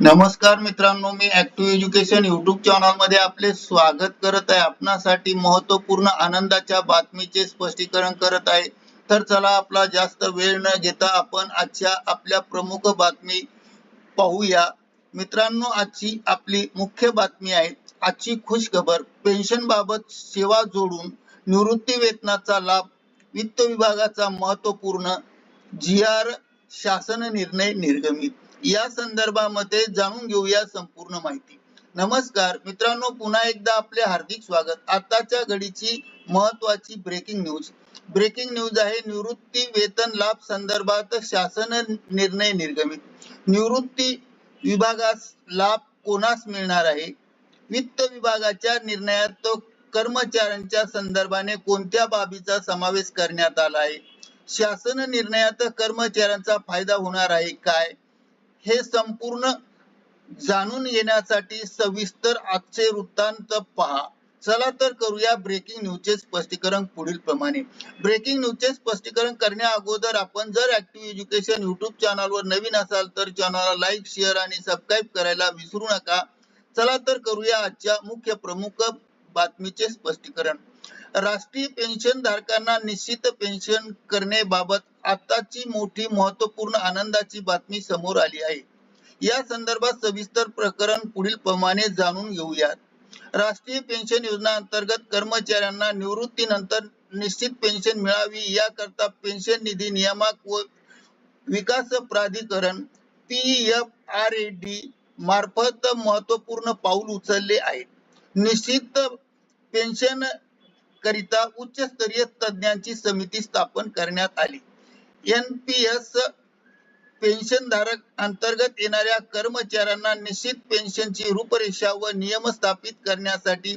नमस्कार मित्रांनो मी ऍक्टिव्ह एज्युकेशन युट्यूब चॅनलमध्ये आपले स्वागत करत आहे. आपणासाठी महत्त्वपूर्ण आनंदाच्या बातमीचे स्पष्टीकरण करत आहे. तर चला आपला जास्त वेळ न घेता आपण आजच्या आपल्या प्रमुख बातमी पाहूया. मित्रांनो आजची आपली मुख्य बातमी आहे. आजची खुश खबर पेन्शन बाबत सेवा जोडून निवृत्ती वेतनाचा लाभ वित्त विभागाचा महत्त्वपूर्ण जी आर शासन निर्णय निर्गमित. या संदर्भामध्ये जाणून घेऊया संपूर्ण माहिती. नमस्कार मित्रांनो पुन्हा एकदा आपले हार्दिक स्वागत. आताच्या घडीची महत्वाची ब्रेकिंग न्यूज ब्रेकिंग न्यूज आहे निवृत्ती वेतन लाभ संदर्भात शासन निर्णय निर्गमित. निवृत्ती विभागास लाभ कोणास मिळणार आहे? वित्त विभागाच्या निर्णयात कर्मचाऱ्यांच्या संदर्भाने कोणत्या बाबीचा समावेश करण्यात आला आहे? शासन निर्णयात कर्मचाऱ्यांचा फायदा होणार आहे काय? हे संपूर्ण जाणून येण्यासाठी सविस्तर आजचे वृत्तांत पहा. चला तर करूया ब्रेकिंग न्यूजचे स्पष्टीकरण पुढील प्रमाणे. ब्रेकिंग न्यूजचे स्पष्टीकरण करण्या अगोदर आपण जर ऍक्टिव्ह एज्युकेशन युट्यूब चॅनलवर नवीन असाल तर चॅनलला लाईक शेअर आणि सबस्क्राईब करायला विसरू नका. चला तर करूया आजच्या मुख्य प्रमुख बातमीचे स्पष्टीकरण. राष्ट्रीय पेन्शन धारकांना निश्चित पेन्शन करण्याबाबत आताची मोठी महत्त्वपूर्ण आनंदाची बातमी समोर आली आहे. या संदर्भात सविस्तर प्रकरण पुढील प्रमाणे जाणून घेऊयात. राष्ट्रीय पेन्शन योजना अंतर्गत कर्मचाऱ्यांना निवृत्तीनंतर निश्चित पेन्शन मिळावी याकरता पेन्शन निधी नियामक व विकास प्राधिकरण P F R A D मार्फत महत्त्वपूर्ण पाऊल उचलले आहे निश्चित पेन्शन करिता उच्च स्तरीय तज्ञांची समिती स्थापन करण्यात आली. एनपीएस पेन्शन धारक अंतर्गत येणाऱ्या कर्मचाऱ्यांना निश्चित पेन्शनची रूपरेषा व नियम स्थापित करण्यासाठी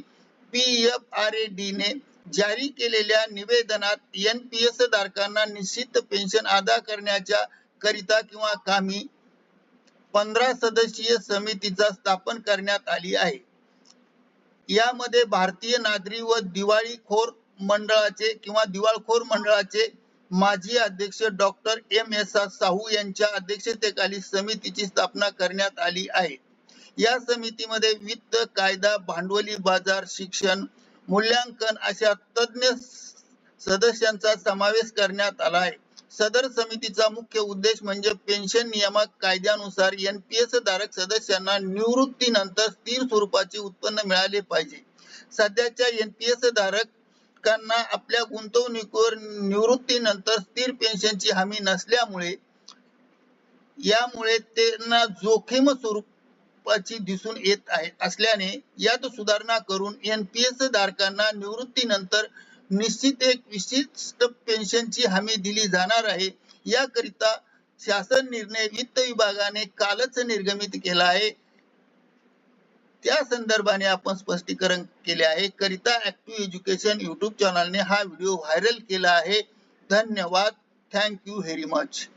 P F R A D ने जारी केलेल्या निवेदनात एनपीएस धारकांना निश्चित पेन्शन अदा करण्याच्या करिता किंवा कामी पंधरा सदस्यीय समितीचा स्थापन करण्यात आली आहे. यामध्ये भारतीय नागरी व दिवाळीखोर मंडळाचे किंवा दिवाळखोर मंडळाचे माजी अध्यक्ष doctor M S R Sahoo यांच्या अध्यक्षतेखाली समितीची स्थापना करण्यात आली आहे. या समितीमध्ये वित्त कायदा भांडवली बाजार शिक्षण मूल्यांकन अशा तज्ञ सदस्यांचा समावेश करण्यात आला आहे. सदर समितीचा मुख्य उद्देश म्हणजे पेन्शन नियामक कायद्यानुसार एनपीएस धारक सदस्यांना निवृत्तीनंतर स्थिर स्वरूपाचे उत्पन्न मिळाले पाहिजे. सध्याच्या एनपीएस धारकांना आपल्या गुंतवणुकीवर निवृत्तीनंतर स्थिर पेन्शनची हमी नसल्यामुळे यामुळे त्यांना जोखीम स्वरूपाची दिसून येत आहे. असल्याने यात सुधारणा करून एनपीएस धारकांना निवृत्तीनंतर निश्चित एक विशिष्ट पेन्शनची हमी दिली जाणार आहे. याकरिता शासन निर्णय वित्त विभागाने कालच निर्गमित केला आहे. त्या संदर्भाने आपण स्पष्टीकरण केले आहे. करिता ऍक्टिव्ह एज्युकेशन युट्यूब चॅनलने हा व्हिडिओ व्हायरल केला आहे. धन्यवाद. Thank you very much